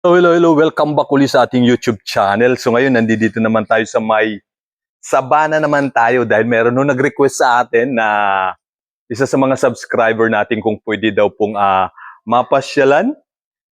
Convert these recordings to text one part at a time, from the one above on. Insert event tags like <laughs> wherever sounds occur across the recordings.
So hello, hello, welcome back ulit sa ating YouTube channel. So ngayon, nandito naman tayo sa may Sabana naman tayo dahil meron nung nag-request sa atin na isa sa mga subscriber natin kung pwede daw pong ah, mapasyalan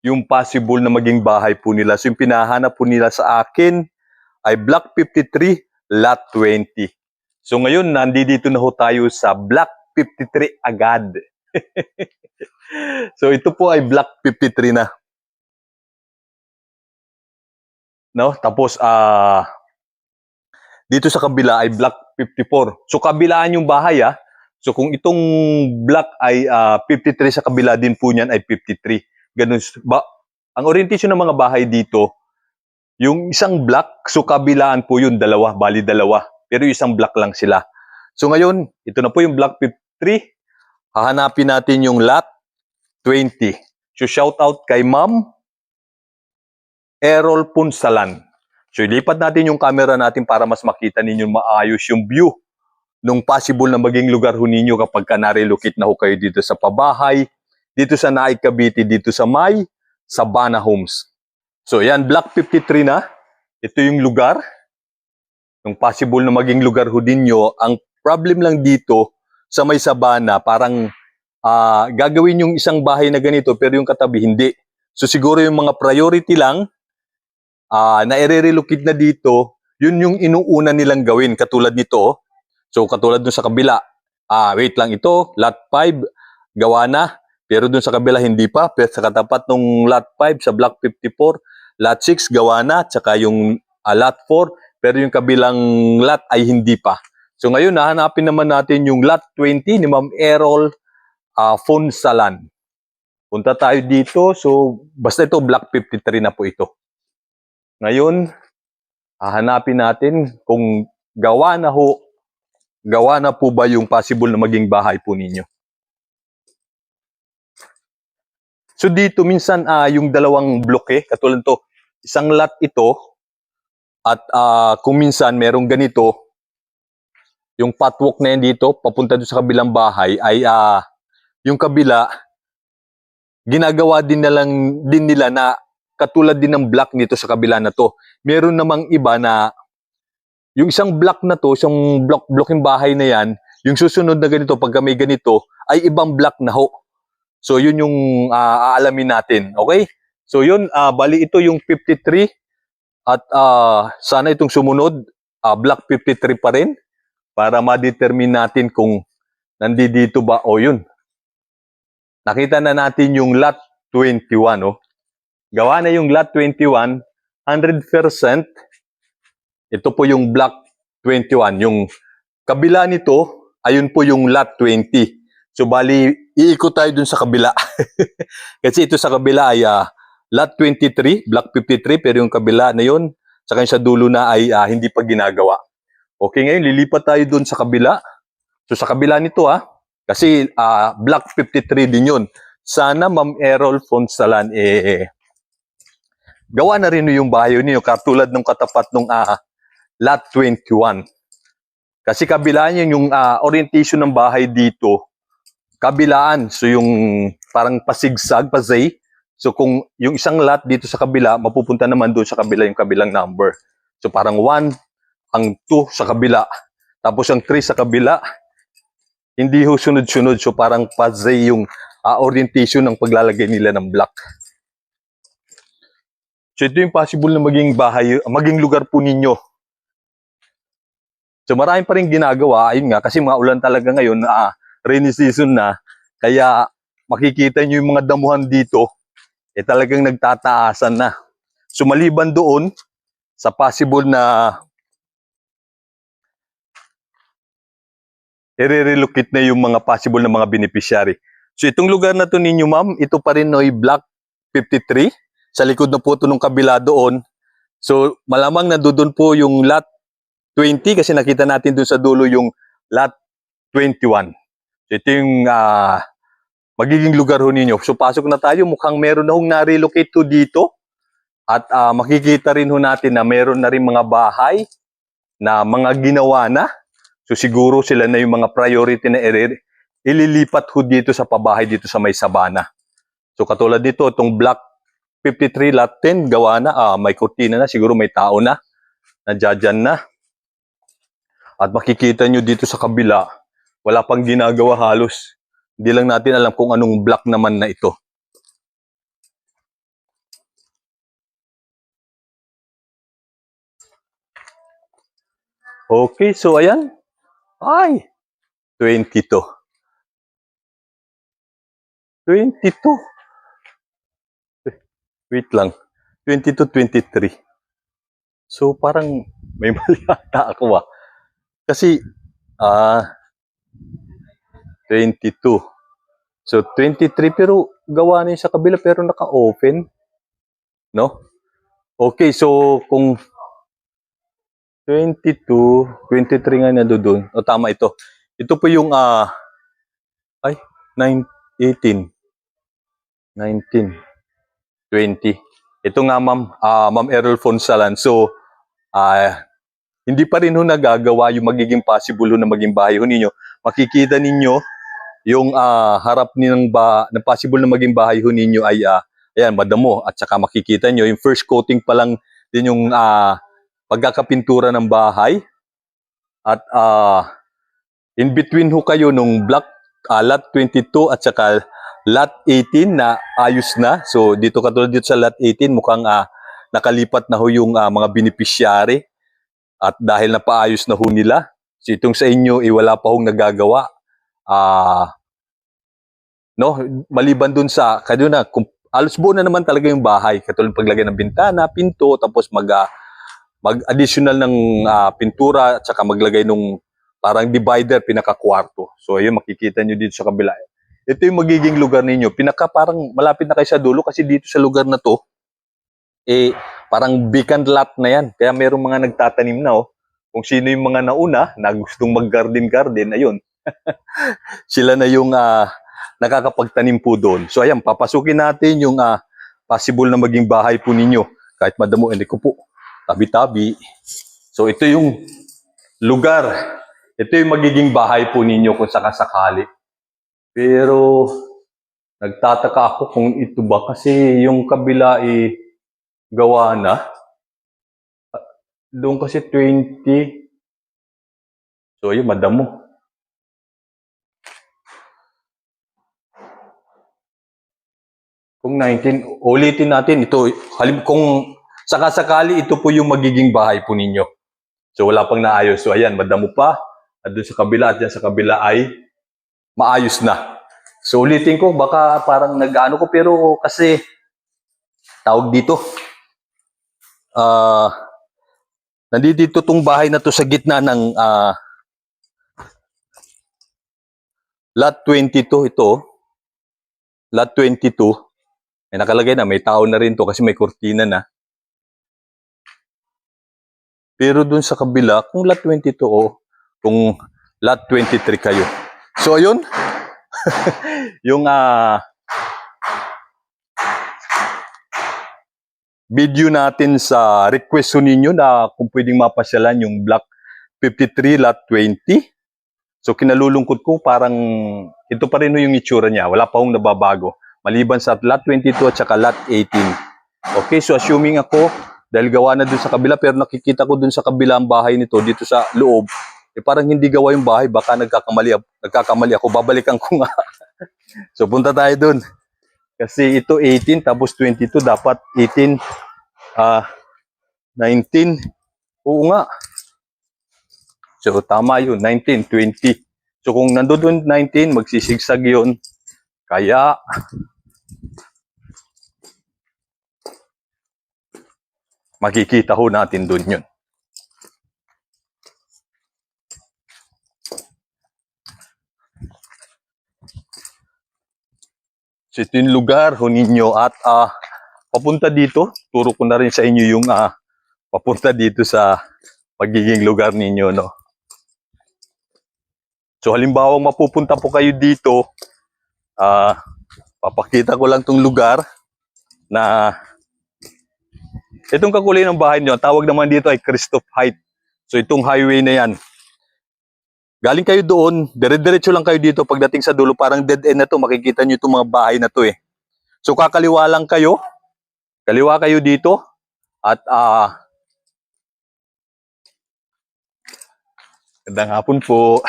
yung possible na maging bahay po nila. So yung pinahanap po nila sa akin ay Block 53, Lot 20. So ngayon, nandito na ho tayo sa Block 53 agad. <laughs> so ito po ay Block 53 na. No? Tapos ah dito sa kabila ay block 54. So kabilaan yung bahay ah. So kung itong block ay ah, 53 sa kabila din po niyan ay 53. Ganun ba ang orientation ng mga bahay dito yung isang block so kabilaan po yun dalawa, bali dalawa. Pero isang block lang sila. So ngayon, ito na po yung block 53. Hahanapin natin yung lot 20. So shout out kay Ma'am Errol Punsalan. So ilipat natin yung camera natin para mas makita ninyo maayos yung view nung possible na maging lugar ho ninyo kapag ka narelocate na ho kayo dito sa pabahay, dito sa Naik Cavite, dito sa May, Sabana Homes. So yan, Block 53 na. Ito yung lugar. Yung possible na maging lugar ho ninyo. Ang problem lang dito sa May Sabana, parang ah, gagawin yung isang bahay na ganito pero yung katabi hindi. So siguro yung mga priority lang ah na i-relocate na dito, yun yung inuuna nilang gawin katulad nito. So katulad dun sa kabila, ah wait lang ito, lot 5 gawa na. Pero dun sa kabila hindi pa, pero sa katapat ng lot 5 sa block 54, lot 6 gawa na, tsaka yung ah, lot 4, pero yung kabilang lot ay hindi pa. So ngayon nahanapin naman natin yung lot 20 ni Ma'am Errol ah Fonsalan. Punta tayo dito. So basta ito block 53 na po ito. Ngayon, hahanapin natin kung gawa na ho, gawa na po ba yung possible na maging bahay po ninyo. So dito minsan ah yung dalawang bloke, katulad to, isang lot ito at ah, kung minsan merong ganito, yung patwalk na yan dito, papunta doon sa kabilang bahay ay ah yung kabila ginagawa din na lang din nila na katulad din ng block nito sa kabila na to. Meron namang iba na yung isang block na to, isang block block yung bahay na yan, yung susunod na ganito pagka may ganito ay ibang block na ho. So yun yung ah, aalamin natin, okay? So yun, ah, bali ito yung 53 at ah, sana itong sumunod ah, block 53 pa rin para ma-determine natin kung nandito ba o yun. Nakita na natin yung lot 21, oh. Gawa na yung lot 21, 100%. Ito po yung block 21. Yung kabila nito, ayun po yung lot 20. So bali, iikot tayo dun sa kabila. <laughs> Kasi ito sa kabila ay ah, lot 23, block 53, pero yung kabila na yun, saka yung sa dulo na ay ah, hindi pa ginagawa. Okay, ngayon lilipat tayo dun sa kabila. So sa kabila nito ah, kasi ah, block 53 din yun. Sana Ma'am Errol Fonsalan eh gawa na rin yung bahay niyo katulad ng katapat ng ah, lot 21. Kasi kabilaan yun yung ah, orientation ng bahay dito. Kabilaan. So yung parang pasigsag, pasay. So kung yung isang lot dito sa kabila, mapupunta naman doon sa kabila yung kabilang number. So parang 1, ang 2 sa kabila. Tapos ang 3 sa kabila. Hindi ho sunod-sunod. So parang pasay yung ah, orientation ng paglalagay nila ng block. So ito yung possible na maging bahay, maging lugar po ninyo. So marami pa rin ginagawa, ayun nga, kasi mga ulan talaga ngayon, ah, rainy season na, kaya makikita nyo yung mga damuhan dito, eh talagang nagtataasan na. So maliban doon, sa possible na i-relocate na yung mga possible na mga beneficiary. So itong lugar na to ninyo ma'am, ito pa rin noy block 53. Sa likod na po ito nung kabila doon. So malamang nandoon po yung lot 20 kasi nakita natin doon sa dulo yung lot 21. So ito yung ah, magiging lugar ho ninyo. So pasok na tayo, mukhang meron na hong na-relocate to dito. At ah, makikita rin ho natin na meron na rin mga bahay na mga ginawa na. So siguro sila na yung mga priority na ililipat ho dito sa pabahay dito sa may sabana. So katulad nito, itong block 53 lot 10, gawa na. Ah, may kurtina na, siguro may tao na. Nadyan na. At makikita nyo dito sa kabila, wala pang ginagawa halos. Hindi lang natin alam kung anong block naman na ito. Okay, so ayan. Ay, 22. 22. Wait lang. 22, 23. So parang may <laughs> mali ata ako ah. Kasi, ah, 22. So 23 pero gawa na sa kabila pero naka-open. No? Okay, so kung 22, 23 nga na doon. O tama ito. Ito po yung ah ay 9 18 19 20. Ito nga ma'am, ah Ma'am Errol Fonsalan. So ah hindi pa rin ho nagagawa yung magiging possible ho na maging bahay ho ninyo. Makikita ninyo yung ah, harap ng ba na possible na maging bahay ho ninyo ay ah, ayan, madamo at saka makikita nyo yung first coating pa lang din yung ah, pagkakapintura ng bahay at ah, in between ho kayo nung block lot 22 at saka lot 18 na ayos na. So dito katulad dito sa lot 18 mukhang ah, nakalipat na ho yung ah, mga beneficiary at dahil napaayos na ho nila. So itong sa inyo eh, wala pa hong nagagawa. Ah no, maliban dun sa kayo na kung alos buo na naman talaga yung bahay. Katulad paglagay ng bintana, pinto, tapos mag ah, mag-additional ng ah, pintura at saka maglagay nung parang divider pinaka-kwarto. So ayun makikita nyo dito sa kabila. Ito yung magiging lugar ninyo. Pinaka parang malapit na kayo sa dulo kasi dito sa lugar na to eh parang vacant lot na yan. Kaya merong mga nagtatanim na oh. Kung sino yung mga nauna na gustong mag-garden-garden, ayun. <laughs> Sila na yung ah, nakakapagtanim po doon. So ayan, papasukin natin yung ah, possible na maging bahay po ninyo. Kahit madamo, hindi ko po. Tabi-tabi. So ito yung lugar. Ito yung magiging bahay po ninyo kung sakasakali. Pero nagtataka ako kung ito ba kasi yung kabila eh gawa na. Doon kasi 20. So yun, madamo. Kung 19, ulitin natin ito. Halim, kung sakasakali, ito po yung magiging bahay po ninyo. So wala pang naayos. So ayan, madamo pa. At doon sa kabila at dyan sa kabila ay maayos na. So ulitin ko, baka parang nag-ano ko, pero kasi tawag dito. Ah, nandito tong bahay na to sa gitna ng ah, lot 22 ito. Lot 22. May nakalagay na, may tao na rin to kasi may kurtina na. Pero dun sa kabila, kung lot 22 o kung lot 23 kayo. So ayun, <laughs> yung ah video natin sa request ninyo na kung pwedeng mapasyalan yung block 53 lot 20. So kinalulungkot ko parang ito pa rin yung itsura niya. Wala pa hong nababago. Maliban sa lot 22 at saka lot 18. Okay, so assuming ako, dahil gawa na dun sa kabila, pero nakikita ko dun sa kabila ang bahay nito, dito sa loob, eh parang hindi gawa yung bahay, baka nagkakamali, nagkakamali ako, babalikan ko nga. <laughs> so punta tayo dun. Kasi ito 18, tapos 22, dapat 18, ah, 19, oo nga. So tama yun, 19, 20. So kung nandoon 19, magsisigsag yun. Kaya, makikita ho natin doon yun. So ito yung lugar ho ninyo at ah, papunta dito, turo ko na rin sa inyo yung ah, papunta dito sa pagiging lugar ninyo. No? So halimbawa mapupunta po kayo dito, ah, papakita ko lang tong lugar na itong kakulay ng bahay nyo, tawag naman dito ay Christoph Height. So itong highway na yan. Galing kayo doon, dire-diretso lang kayo dito pagdating sa dulo, parang dead end na to, makikita nyo itong mga bahay na to eh. So kakaliwa lang kayo, Kaliwa kayo dito at ah Magandang hapon po.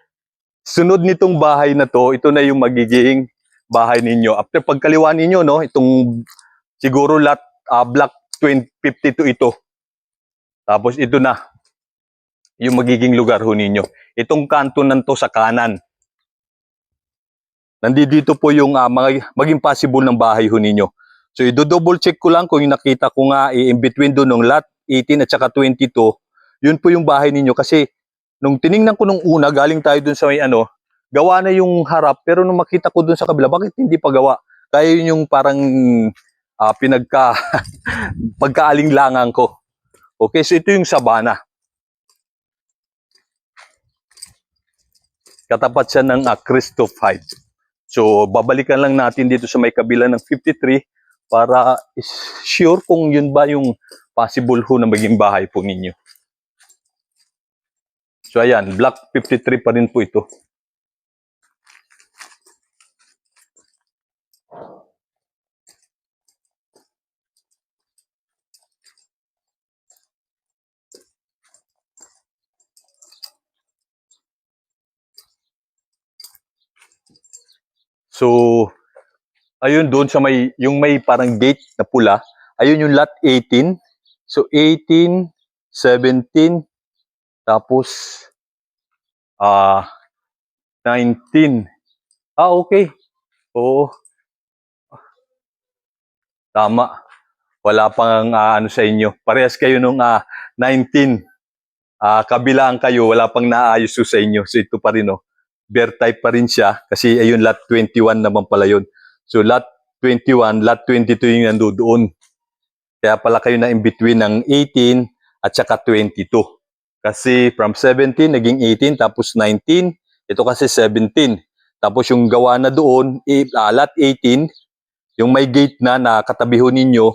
<laughs> Sunod nitong bahay na to, ito na yung magiging bahay ninyo. After pagkaliwa ninyo, no, itong siguro lot ah, block 2052 ito. Tapos ito na yung magiging lugar ho ninyo. Itong kanto nanto sa kanan. Nandito po yung ah, mga, maging possible ng bahay ho ninyo. So i-double check ko lang kung yung nakita ko nga eh, in between doon ng lot 18 at saka 22, yun po yung bahay ninyo kasi nung tiningnan ko nung una, galing tayo dun sa may ano, gawa na yung harap, pero nung makita ko dun sa kabila, bakit hindi pa gawa? Kaya yun yung parang ah, pinagka, <laughs> pagkaalinglangan ko. Okay, so ito yung sabana. Katapat siya ng uh, Christoph Heights. So, babalikan lang natin dito sa may kabila ng 53 para sure kung yun ba yung possible ho na maging bahay po ninyo. So ayan, block 53 pa rin po ito. So, ayun doon sa may, yung may parang gate na pula, ayun yung lot 18. So, 18, 17, tapos, ah, 19. Ah, okay. Oo. Tama. Wala pang ah, ano sa inyo. Parehas kayo nung ah, 19. Ah, kabilaan kayo, wala pang naayos sa inyo. So ito pa rin oh. Bear type pa rin siya kasi ayun lot 21 naman pala yun. So lot 21, lot 22 yung nandoon. Kaya pala kayo na in between ng 18 at saka 22. Kasi from 17 naging 18 tapos 19, ito kasi 17. Tapos yung gawa na doon, ah, lot 18, yung may gate na na katabiho ninyo,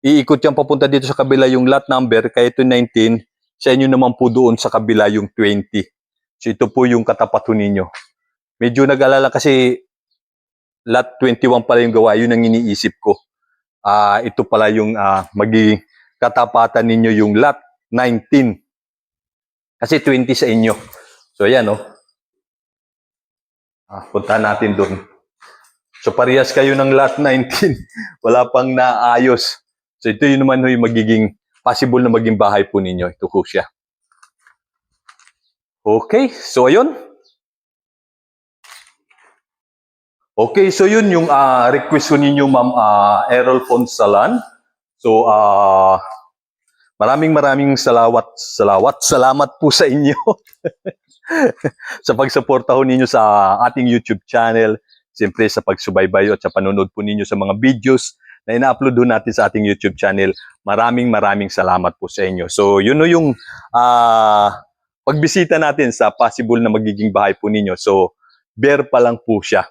iikot yan papunta dito sa kabila yung lot number, kaya ito 19, sa inyo naman po doon sa kabila yung 20. So ito po yung katapat ninyo. Medyo nag-alala kasi lot 21 pala yung gawa, yun ang iniisip ko. Ah, ito pala yung ah, magiging katapatan ninyo yung lot 19. Kasi 20 sa inyo. So ayan oh. Ah, punta natin doon. So parehas kayo ng lot 19. <laughs> Wala pang naayos. So ito yun naman yung magiging possible na maging bahay po ninyo. Ito ho siya. Okay, so ayun. Okay, so yun yung ah, request ko ninyo, Ma'am ah, Errol Fonsalan. So, ah, maraming maraming salawat, salawat, salamat po sa inyo <laughs> sa pagsuporta ho ninyo sa ating YouTube channel. Siyempre sa pagsubaybay at sa panonood po ninyo sa mga videos na ina-upload ho natin sa ating YouTube channel. Maraming maraming salamat po sa inyo. So, yun ho yung ah, pagbisita natin sa possible na magiging bahay po ninyo. So, bare pa lang po siya.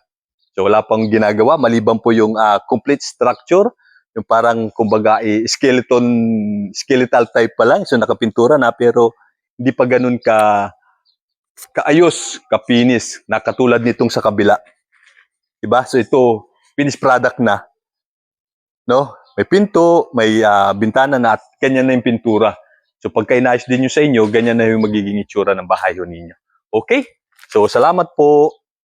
So wala pang ginagawa maliban po yung ah, complete structure, yung parang kumbaga eh, skeleton skeletal type pa lang so nakapintura na pero hindi pa ganun ka kaayos, kapinis na katulad nitong sa kabila. 'Di ba? So ito finished product na. No? May pinto, may ah, bintana na at ganyan na yung pintura. So pagka inayos din nyo sa inyo, ganyan na yung magiging itsura ng bahay ninyo. Okay? So salamat po.